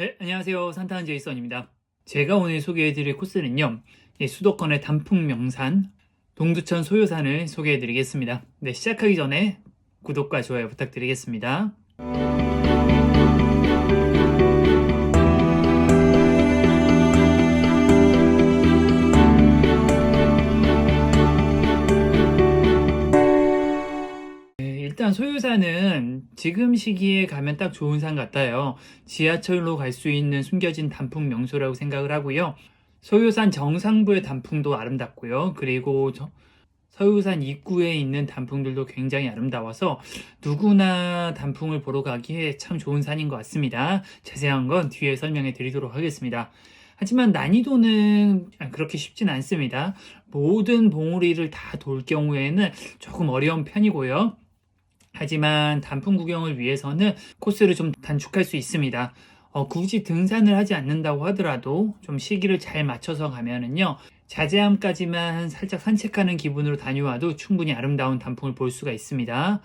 네, 안녕하세요. 산타한 제이선입니다. 제가 오늘 소개해드릴 코스는요, 예, 수도권의 단풍 명산, 동두천 소요산을 소개해드리겠습니다. 네, 시작하기 전에 구독과 좋아요 부탁드리겠습니다. 일단 소요산은 지금 시기에 가면 딱 좋은 산 같아요. 지하철로 갈 수 있는 숨겨진 단풍 명소라고 생각을 하고요. 소요산 정상부의 단풍도 아름답고요. 그리고 저- 서유산 입구에 있는 단풍들도 굉장히 아름다워서 누구나 단풍을 보러 가기에 참 좋은 산인 것 같습니다. 자세한 건 뒤에 설명해 드리도록 하겠습니다. 하지만 난이도는 그렇게 쉽진 않습니다. 모든 봉우리를 다 돌 경우에는 조금 어려운 편이고요. 하지만 단풍 구경을 위해서는 코스를 좀 단축할 수 있습니다. 어, 굳이 등산을 하지 않는다고 하더라도 좀 시기를 잘 맞춰서 가면은요, 자제함까지만 살짝 산책하는 기분으로 다녀와도 충분히 아름다운 단풍을 볼 수가 있습니다.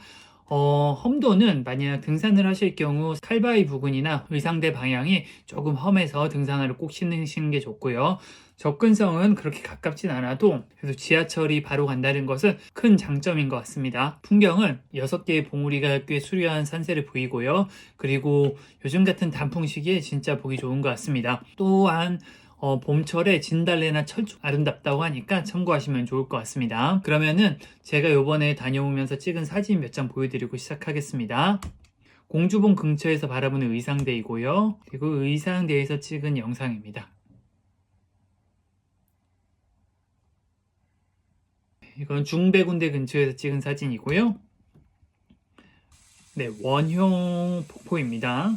어, 험도는 만약 등산을 하실 경우 칼바위 부근이나 의상대 방향이 조금 험해서 등산화를 꼭 신으시는 게 좋고요. 접근성은 그렇게 가깝진 않아도 그래도 지하철이 바로 간다는 것은 큰 장점인 것 같습니다. 풍경은 6개의 봉우리가 꽤 수려한 산세를 보이고요. 그리고 요즘 같은 단풍 시기에 진짜 보기 좋은 것 같습니다. 또한 어, 봄철에 진달래나 철쭉 아름답다고 하니까 참고하시면 좋을 것 같습니다. 그러면은 제가 요번에 다녀오면서 찍은 사진 몇 장 보여드리고 시작하겠습니다. 공주봉 근처에서 바라보는 의상대이고요. 그리고 의상대에서 찍은 영상입니다. 이건 중배군대 근처에서 찍은 사진이고요. 네, 원형 폭포입니다.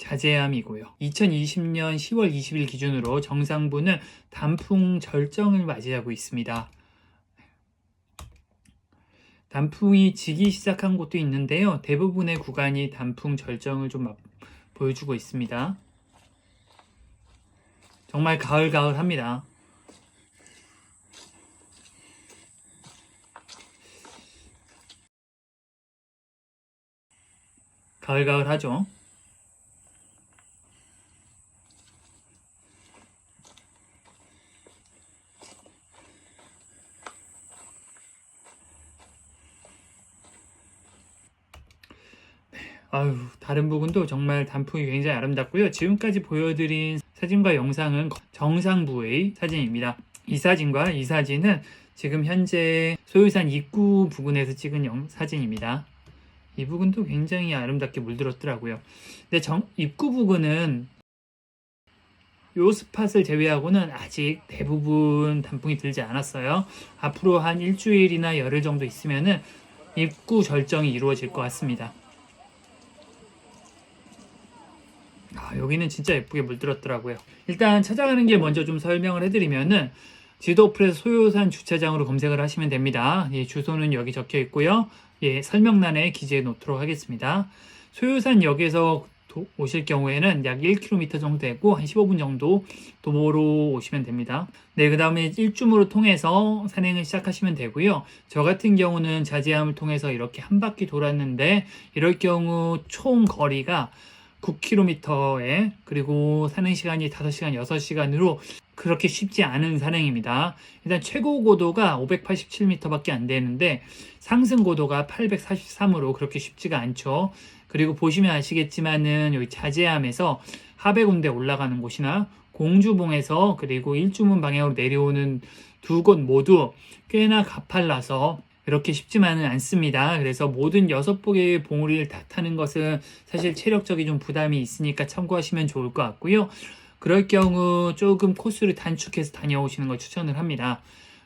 자제함이고요. 2020년 10월 20일 기준으로 정상부는 단풍 절정을 맞이하고 있습니다. 단풍이 지기 시작한 곳도 있는데요. 대부분의 구간이 단풍 절정을 좀 맛- 보여주고 있습니다. 정말 가을가을합니다. 가을가을하죠. 아유, 다른 부분도 정말 단풍이 굉장히 아름답고요. 지금까지 보여드린 사진과 영상은 정상부의 사진입니다. 이 사진과 이 사진은 지금 현재 소유산 입구 부근에서 찍은 영- 사진입니다. 이 부분도 굉장히 아름답게 물들었더라고요. 근데 정, 입구 부근은 요 스팟을 제외하고는 아직 대부분 단풍이 들지 않았어요. 앞으로 한 일주일이나 열흘 정도 있으면은 입구 절정이 이루어질 것 같습니다. 아, 여기는 진짜 예쁘게 물들었더라고요. 일단 찾아가는 길 먼저 좀 설명을 해드리면은 지도 어플에서 소요산 주차장으로 검색을 하시면 됩니다. 예, 주소는 여기 적혀 있고요. 예, 설명란에 기재해 놓도록 하겠습니다. 소요산 역에서 도- 오실 경우에는 약 1km 정도 되고 한 15분 정도 도보로 오시면 됩니다. 네, 그 다음에 일주무로 통해서 산행을 시작하시면 되고요. 저 같은 경우는 자제함을 통해서 이렇게 한 바퀴 돌았는데 이럴 경우 총 거리가 9km에 그리고 산행 시간이 5시간, 6시간으로 그렇게 쉽지 않은 산행입니다. 일단 최고 고도가 587m밖에 안 되는데 상승 고도가 843으로 그렇게 쉽지가 않죠. 그리고 보시면 아시겠지만은 여기 자제함에서 하배군대 올라가는 곳이나 공주봉에서 그리고 일주문 방향으로 내려오는 두 곳 모두 꽤나 가팔라서 그렇게 쉽지만은 않습니다. 그래서 모든 여섯 복의 봉우리를 다 타는 것은 사실 체력적인 좀 부담이 있으니까 참고하시면 좋을 것 같고요. 그럴 경우 조금 코스를 단축해서 다녀오시는 걸 추천을 합니다.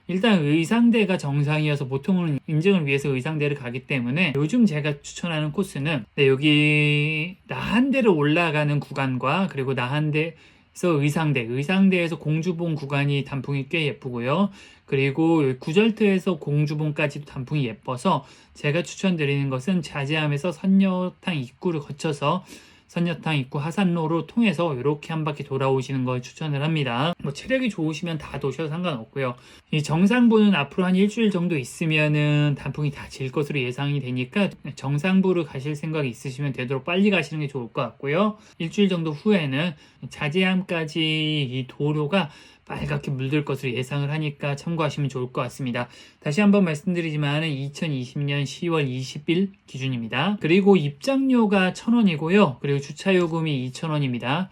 일단 의상대가 정상이어서 보통은 인증을 위해서 의상대를 가기 때문에 요즘 제가 추천하는 코스는 네, 여기 나한대로 올라가는 구간과 그리고 나한대 에서 의상대, 의상대에서 공주봉 구간이 단풍이 꽤 예쁘고요. 그리고 구절트에서 공주봉까지도 단풍이 예뻐서 제가 추천드리는 것은 자제함에서 선녀탕 입구를 거쳐서 선녀탕 입구 하산로로 통해서 이렇게 한 바퀴 돌아오시는 걸 추천을 합니다. 뭐 체력이 좋으시면 다 도셔도 상관없고요. 이 정상부는 앞으로 한 일주일 정도 있으면은 단풍이 다 질 것으로 예상이 되니까 정상부를 가실 생각이 있으시면 되도록 빨리 가시는 게 좋을 것 같고요. 일주일 정도 후에는 자제암까지 이 도로가 빨갛게 물들 것으로 예상을 하니까 참고하시면 좋을 것 같습니다. 다시 한번 말씀드리지만 2020년 10월 20일 기준입니다. 그리고 입장료가 1,000원이고요. 그리고 주차 요금이 2,000원입니다.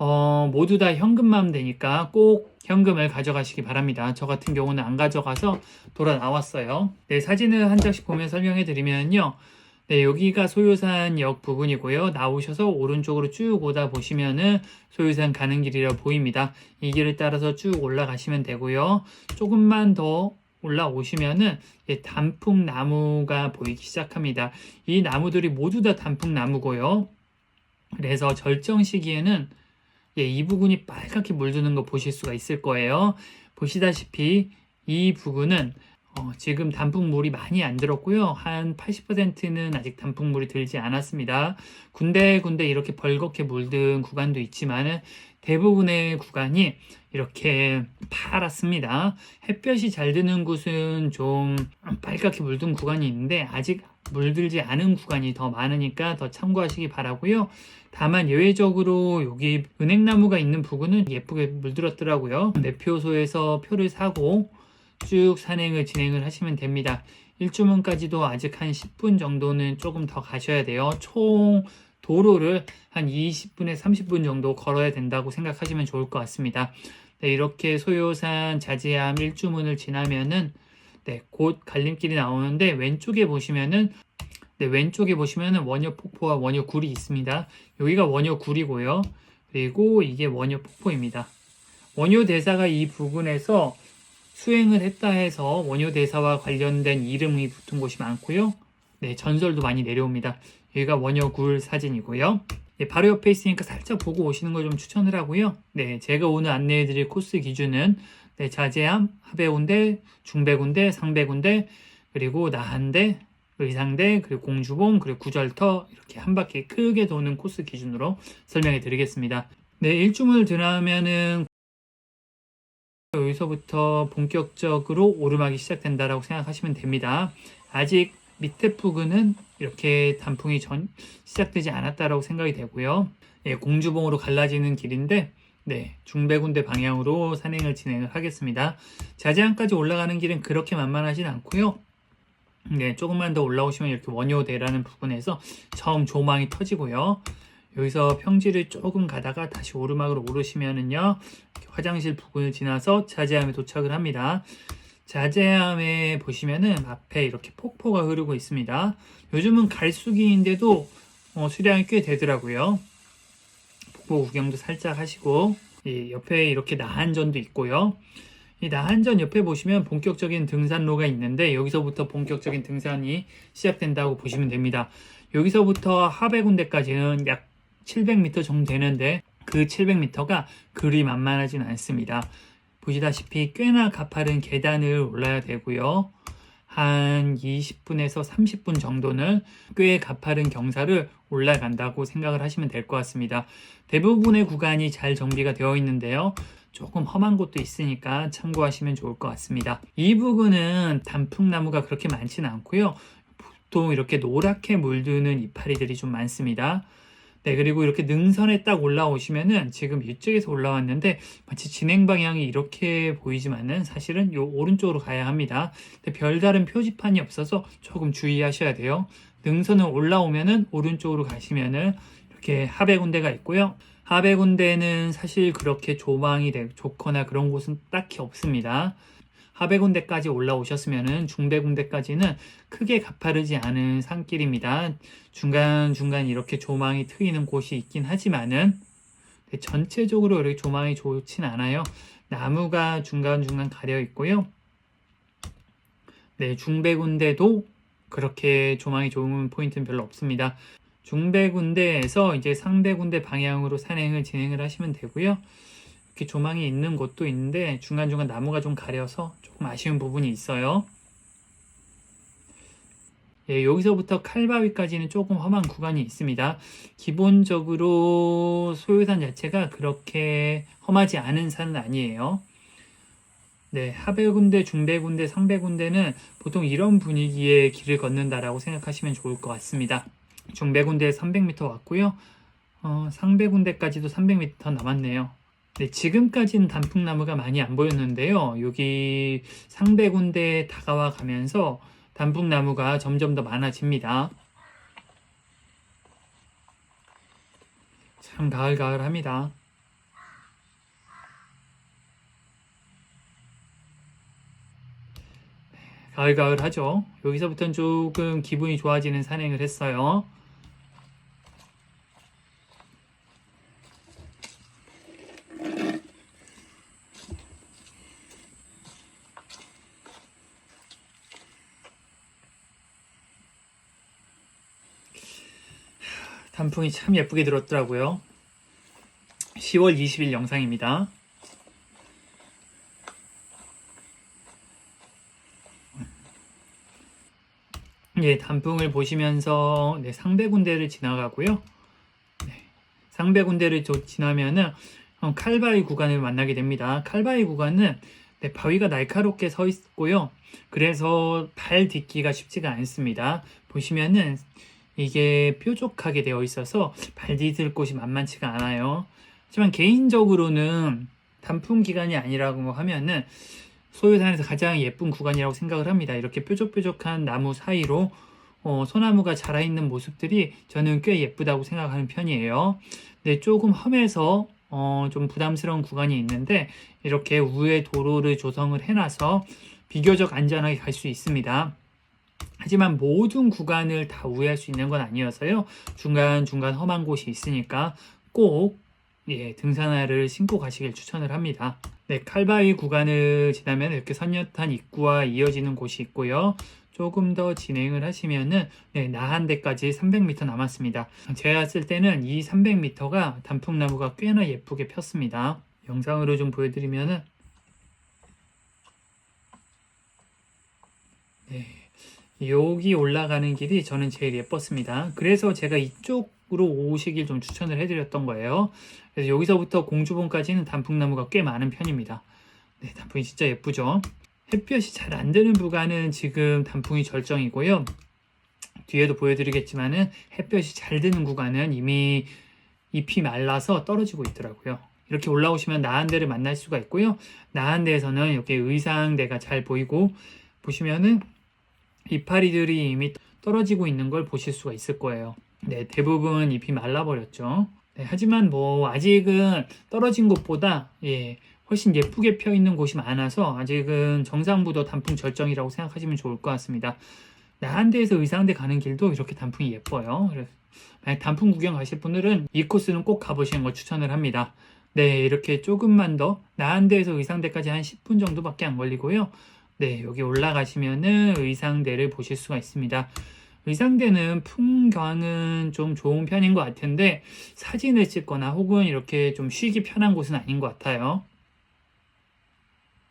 어, 모두 다 현금만 되니까 꼭 현금을 가져가시기 바랍니다. 저 같은 경우는 안 가져가서 돌아 나왔어요. 네, 사진을 한 장씩 보면 설명해 드리면요. 네, 여기가 소요산역 부근이고요. 나오셔서 오른쪽으로 쭉 오다 보시면은 소요산 가는 길이라 보입니다. 이 길을 따라서 쭉 올라가시면 되고요. 조금만 더 올라오시면은 예, 단풍나무가 보이기 시작합니다. 이 나무들이 모두 다 단풍나무고요. 그래서 절정 시기에는 예, 이 부분이 빨갛게 물드는 거 보실 수가 있을 거예요. 보시다시피 이 부분은 어, 지금 단풍물이 많이 안 들었고요. 한 80%는 아직 단풍물이 들지 않았습니다. 군데군데 이렇게 벌겋게 물든 구간도 있지만 대부분의 구간이 이렇게 파랗습니다. 햇볕이 잘 드는 곳은 좀 빨갛게 물든 구간이 있는데 아직 물들지 않은 구간이 더 많으니까 더 참고하시기 바라고요. 다만 예외적으로 여기 은행나무가 있는 부근은 예쁘게 물들었더라고요. 매표소에서 표를 사고 쭉 산행을 진행을 하시면 됩니다. 일주문까지도 아직 한 10분 정도는 조금 더 가셔야 돼요. 총 도로를 한 20분에 30분 정도 걸어야 된다고 생각하시면 좋을 것 같습니다. 네, 이렇게 소요산 자지암 일주문을 지나면은 네, 곧 갈림길이 나오는데 왼쪽에 보시면은 네, 왼쪽에 보시면은 원효 폭포와 원효 굴이 있습니다. 여기가 원효 굴이고요. 그리고 이게 원효 폭포입니다. 원효 대사가 이 부근에서 수행을 했다 해서 원효 대사와 관련된 이름이 붙은 곳이 많고요. 네, 전설도 많이 내려옵니다. 여기가 원효굴 사진이고요. 네, 바로 옆에 있으니까 살짝 보고 오시는 걸 좀 추천을 하고요. 네, 제가 오늘 안내해드릴 코스 기준은 네, 자제암, 하배군대, 중배군대, 상배군대, 그리고 나한대, 의상대, 그리고 공주봉, 그리고 구절터 이렇게 한 바퀴 크게 도는 코스 기준으로 설명해 드리겠습니다. 네, 일주문을 지나면은 여기서부터 본격적으로 오르막이 시작된다라고 생각하시면 됩니다. 아직 밑에 부근은 이렇게 단풍이 전 시작되지 않았다라고 생각이 되고요. 예, 공주봉으로 갈라지는 길인데 네, 중배군대 방향으로 산행을 진행을 하겠습니다. 자제항까지 올라가는 길은 그렇게 만만하진 않고요. 네, 조금만 더 올라오시면 이렇게 원효대라는 부분에서 처음 조망이 터지고요. 여기서 평지를 조금 가다가 다시 오르막으로 오르시면은요 화장실 부근을 지나서 자제암에 도착을 합니다. 자제암에 보시면은 앞에 이렇게 폭포가 흐르고 있습니다. 요즘은 갈수기인데도 어, 수량이 꽤 되더라고요. 폭포 구경도 살짝 하시고 이 옆에 이렇게 나한전도 있고요. 이 나한전 옆에 보시면 본격적인 등산로가 있는데 여기서부터 본격적인 등산이 시작된다고 보시면 됩니다. 여기서부터 하배군대까지는 약 700m 정도 되는데 그 700m가 그리 만만하진 않습니다. 보시다시피 꽤나 가파른 계단을 올라야 되고요. 한 20분에서 30분 정도는 꽤 가파른 경사를 올라간다고 생각을 하시면 될 것 같습니다. 대부분의 구간이 잘 정비가 되어 있는데요. 조금 험한 곳도 있으니까 참고하시면 좋을 것 같습니다. 이 부근은 단풍나무가 그렇게 많지는 않고요. 보통 이렇게 노랗게 물드는 이파리들이 좀 많습니다. 네, 그리고 이렇게 능선에 딱 올라오시면은 지금 이쪽에서 올라왔는데 마치 진행 방향이 이렇게 보이지만은 사실은 요 오른쪽으로 가야 합니다. 근데 별다른 표지판이 없어서 조금 주의하셔야 돼요. 능선을 올라오면은 오른쪽으로 가시면은 이렇게 하배 군대가 있고요. 하배 군대는 사실 그렇게 조망이 되, 좋거나 그런 곳은 딱히 없습니다. 하배군대까지 올라오셨으면은 중배군대까지는 크게 가파르지 않은 산길입니다. 중간중간 이렇게 조망이 트이는 곳이 있긴 하지만은 네, 전체적으로 이렇게 조망이 좋진 않아요. 나무가 중간중간 가려 있고요. 네, 중배군대도 그렇게 조망이 좋은 포인트는 별로 없습니다. 중배군대에서 이제 상배군대 방향으로 산행을 진행을 하시면 되고요. 이렇게 조망이 있는 곳도 있는데 중간중간 나무가 좀 가려서 조금 아쉬운 부분이 있어요. 예, 여기서부터 칼바위까지는 조금 험한 구간이 있습니다. 기본적으로 소요산 자체가 그렇게 험하지 않은 산은 아니에요. 네, 하배군대, 중배군대, 상배군대는 보통 이런 분위기의 길을 걷는다라고 생각하시면 좋을 것 같습니다. 중배군대 300m 왔고요. 어, 상배군대까지도 300m 남았네요. 네, 지금까지는 단풍나무가 많이 안 보였는데요. 여기 상배군대에 다가와 가면서 단풍나무가 점점 더 많아집니다. 참 가을가을합니다. 가을가을하죠. 여기서부터는 조금 기분이 좋아지는 산행을 했어요. 단풍이 참 예쁘게 들었더라고요. 10월 20일 영상입니다. 예, 단풍을 보시면서 네, 상배 군대를 지나가고요. 네, 상배 군대를 조- 지나면은 어, 칼바위 구간을 만나게 됩니다. 칼바위 구간은 네, 바위가 날카롭게 서 있고요. 그래서 발 딛기가 쉽지가 않습니다. 보시면은 이게 뾰족하게 되어 있어서 발 디딜 곳이 만만치가 않아요. 하지만 개인적으로는 단풍 기간이 아니라고 하면은 소요산에서 가장 예쁜 구간이라고 생각을 합니다. 이렇게 뾰족뾰족한 나무 사이로 어, 소나무가 자라있는 모습들이 저는 꽤 예쁘다고 생각하는 편이에요. 근데 조금 험해서 어, 좀 부담스러운 구간이 있는데 이렇게 우회 도로를 조성을 해놔서 비교적 안전하게 갈 수 있습니다. 하지만 모든 구간을 다 우회할 수 있는 건 아니어서요. 중간중간 험한 곳이 있으니까 꼭 예, 등산화를 신고 가시길 추천을 합니다. 네, 칼바위 구간을 지나면 이렇게 선녀탄 입구와 이어지는 곳이 있고요. 조금 더 진행을 하시면은 네, 나한대까지 300m 남았습니다. 제가 봤을 때는 이 300m가 단풍나무가 꽤나 예쁘게 폈습니다. 영상으로 좀 보여드리면은 네, 여기 올라가는 길이 저는 제일 예뻤습니다. 그래서 제가 이쪽으로 오시길 좀 추천을 해드렸던 거예요. 그래서 여기서부터 공주봉까지는 단풍나무가 꽤 많은 편입니다. 네, 단풍이 진짜 예쁘죠. 햇볕이 잘 안 드는 구간은 지금 단풍이 절정이고요. 뒤에도 보여드리겠지만은 햇볕이 잘 드는 구간은 이미 잎이 말라서 떨어지고 있더라고요. 이렇게 올라오시면 나한대를 만날 수가 있고요. 나한대에서는 이렇게 의상대가 잘 보이고 보시면은 이파리들이 이미 떨어지고 있는 걸 보실 수가 있을 거예요. 네, 대부분 잎이 말라버렸죠. 네, 하지만 뭐 아직은 떨어진 곳보다 예, 훨씬 예쁘게 펴 있는 곳이 많아서 아직은 정상부도 단풍 절정이라고 생각하시면 좋을 것 같습니다. 나한대에서 의상대 가는 길도 이렇게 단풍이 예뻐요. 만약 단풍 구경 가실 분들은 이 코스는 꼭 가보시는 걸 추천을 합니다. 네, 이렇게 조금만 더 나한대에서 의상대까지 한 10분 정도밖에 안 걸리고요. 네, 여기 올라가시면은 의상대를 보실 수가 있습니다. 의상대는 풍광은 좀 좋은 편인 것 같은데 사진을 찍거나 혹은 이렇게 좀 쉬기 편한 곳은 아닌 것 같아요.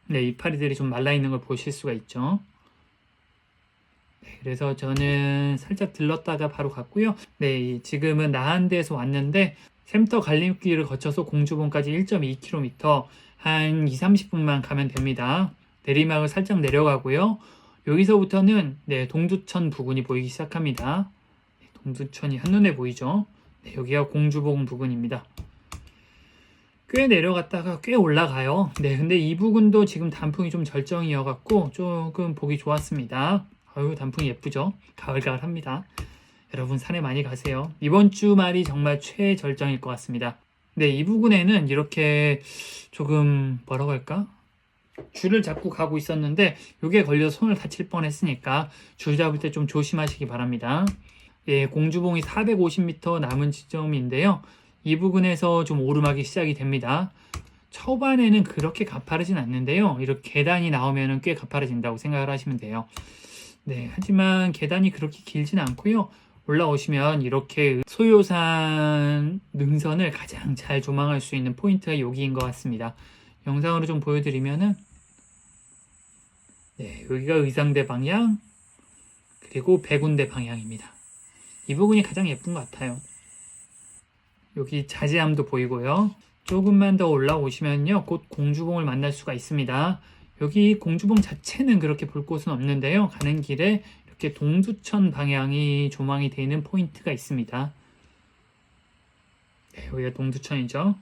네, 이파리들이 좀 말라 있는 걸 보실 수가 있죠. 네, 그래서 저는 살짝 들렀다가 바로 갔고요. 네, 지금은 나한대에서 왔는데 샘터 갈림길을 거쳐서 공주봉까지 1.2km 한 2, 30분만 가면 됩니다. 내리막을 살짝 내려가고요. 여기서부터는 네, 동두천 부근이 보이기 시작합니다. 네, 동두천이 한눈에 보이죠? 네, 여기가 공주봉 부근입니다. 꽤 내려갔다가 꽤 올라가요. 네, 근데 이 부근도 지금 단풍이 좀 절정이어갖고 조금 보기 좋았습니다. 아유, 단풍이 예쁘죠? 가을가을합니다. 여러분 산에 많이 가세요. 이번 주말이 정말 최절정일 것 같습니다. 네, 이 부근에는 이렇게 조금 뭐라고 할까? 줄을 잡고 가고 있었는데 이게 걸려서 손을 다칠 뻔했으니까 줄 잡을 때 좀 조심하시기 바랍니다. 예, 공주봉이 450m 남은 지점인데요. 이 부근에서 좀 오르막이 시작이 됩니다. 초반에는 그렇게 가파르진 않는데요. 이렇게 계단이 나오면 꽤 가파르진다고 생각을 하시면 돼요. 네, 하지만 계단이 그렇게 길진 않고요. 올라오시면 이렇게 소요산 능선을 가장 잘 조망할 수 있는 포인트가 여기인 것 같습니다. 영상으로 좀 보여드리면은 네, 여기가 의상대 방향 그리고 백운대 방향입니다. 이 부분이 가장 예쁜 것 같아요. 여기 자제함도 보이고요. 조금만 더 올라오시면요. 곧 공주봉을 만날 수가 있습니다. 여기 공주봉 자체는 그렇게 볼 곳은 없는데요. 가는 길에 이렇게 동두천 방향이 조망이 되어 있는 포인트가 있습니다. 네, 여기가 동두천이죠.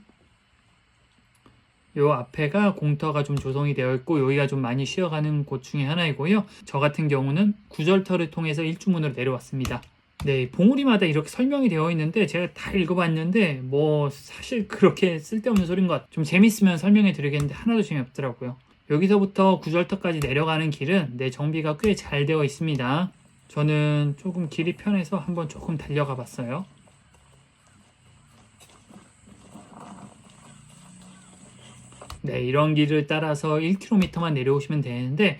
요 앞에가 공터가 좀 조성이 되어 있고 여기가 좀 많이 쉬어가는 곳 중에 하나이고요. 저 같은 경우는 구절터를 통해서 일주문으로 내려왔습니다. 네, 봉우리마다 이렇게 설명이 되어 있는데 제가 다 읽어봤는데 뭐 사실 그렇게 쓸데없는 소린 것. 좀 재밌으면 설명해 드리겠는데 하나도 재미없더라고요. 여기서부터 구절터까지 내려가는 길은 네, 정비가 꽤 잘 되어 있습니다. 저는 조금 길이 편해서 한번 조금 달려가 봤어요. 네, 이런 길을 따라서 1km만 내려오시면 되는데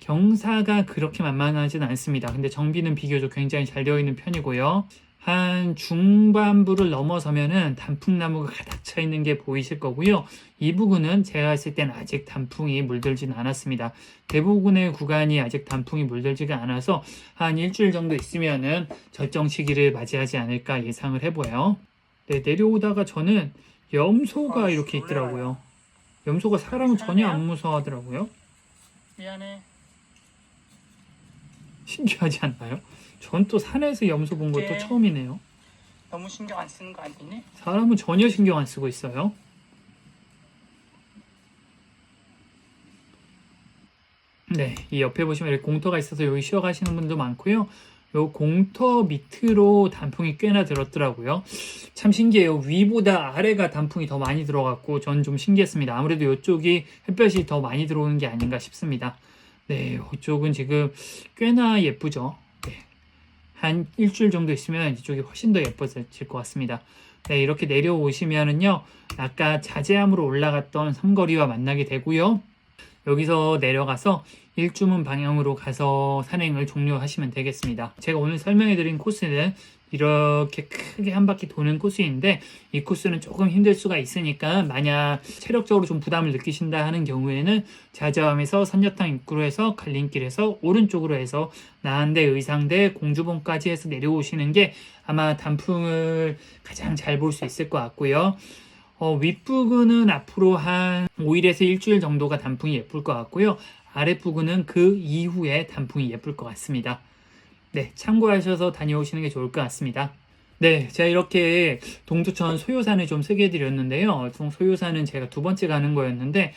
경사가 그렇게 만만하진 않습니다. 근데 정비는 비교적 굉장히 잘 되어 있는 편이고요. 한 중반부를 넘어서면은 단풍나무가 가득 차 있는 게 보이실 거고요. 이 부근은 제가 했을 때는 아직 단풍이 물들지는 않았습니다. 대부분의 구간이 아직 단풍이 물들지가 않아서 한 일주일 정도 있으면은 절정 시기를 맞이하지 않을까 예상을 해보여요. 네, 내려오다가 저는 염소가 아, 이렇게. 있더라고요. 염소가 사람을 전혀 안 무서워하더라고요. 미안해. 신기하지 않나요? 전 또 산에서 염소 본 것도 네. 처음이네요. 너무 신경 안 쓰는 거 아니니? 사람은 전혀 신경 안 쓰고 있어요. 네, 이 옆에 보시면 이렇게 공터가 있어서 여기 쉬어 가시는 분도 많고요. 요 공터 밑으로 단풍이 꽤나 들었더라고요. 참 신기해요. 위보다 아래가 단풍이 더 많이 들어갔고 전 좀 신기했습니다. 아무래도 이쪽이 햇볕이 더 많이 들어오는 게 아닌가 싶습니다. 네, 이쪽은 지금 꽤나 예쁘죠. 네. 한 일주일 정도 있으면 이쪽이 훨씬 더 예뻐질 것 같습니다. 네, 이렇게 내려오시면은요, 아까 자제함으로 올라갔던 삼거리와 만나게 되고요. 여기서 내려가서 일주문 방향으로 가서 산행을 종료하시면 되겠습니다. 제가 오늘 설명해 드린 코스는 이렇게 크게 한 바퀴 도는 코스인데 이 코스는 조금 힘들 수가 있으니까 만약 체력적으로 좀 부담을 느끼신다 하는 경우에는 자저함에서 선녀탕 입구로 해서 갈림길에서 오른쪽으로 해서 나한대 의상대 공주봉까지 해서 내려오시는 게 아마 단풍을 가장 잘 볼 수 있을 것 같고요. 어, 윗부근은 앞으로 한 5일에서 일주일 정도가 단풍이 예쁠 것 같고요. 아랫부근은 그 이후에 단풍이 예쁠 것 같습니다. 네, 참고하셔서 다녀오시는 게 좋을 것 같습니다. 네, 제가 이렇게 동두천 소요산을 좀 소개해 드렸는데요. 소요산은 제가 두 번째 가는 거였는데,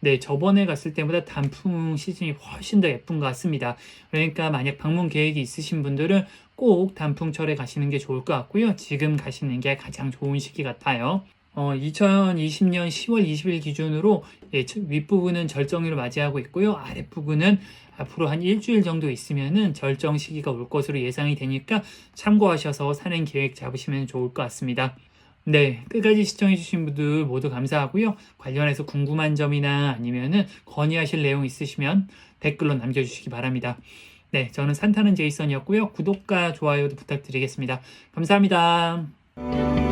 네, 저번에 갔을 때보다 단풍 시즌이 훨씬 더 예쁜 것 같습니다. 그러니까 만약 방문 계획이 있으신 분들은 꼭 단풍철에 가시는 게 좋을 것 같고요. 지금 가시는 게 가장 좋은 시기 같아요. 어, 2020년 10월 20일 기준으로 예, 윗부분은 절정일을 맞이하고 있고요. 아랫부분은 앞으로 한 일주일 정도 있으면은 절정 시기가 올 것으로 예상이 되니까 참고하셔서 산행 계획 잡으시면 좋을 것 같습니다. 네, 끝까지 시청해주신 분들 모두 감사하고요. 관련해서 궁금한 점이나 아니면은 건의하실 내용 있으시면 댓글로 남겨주시기 바랍니다. 네, 저는 산타는 제이선이었고요. 구독과 좋아요도 부탁드리겠습니다. 감사합니다.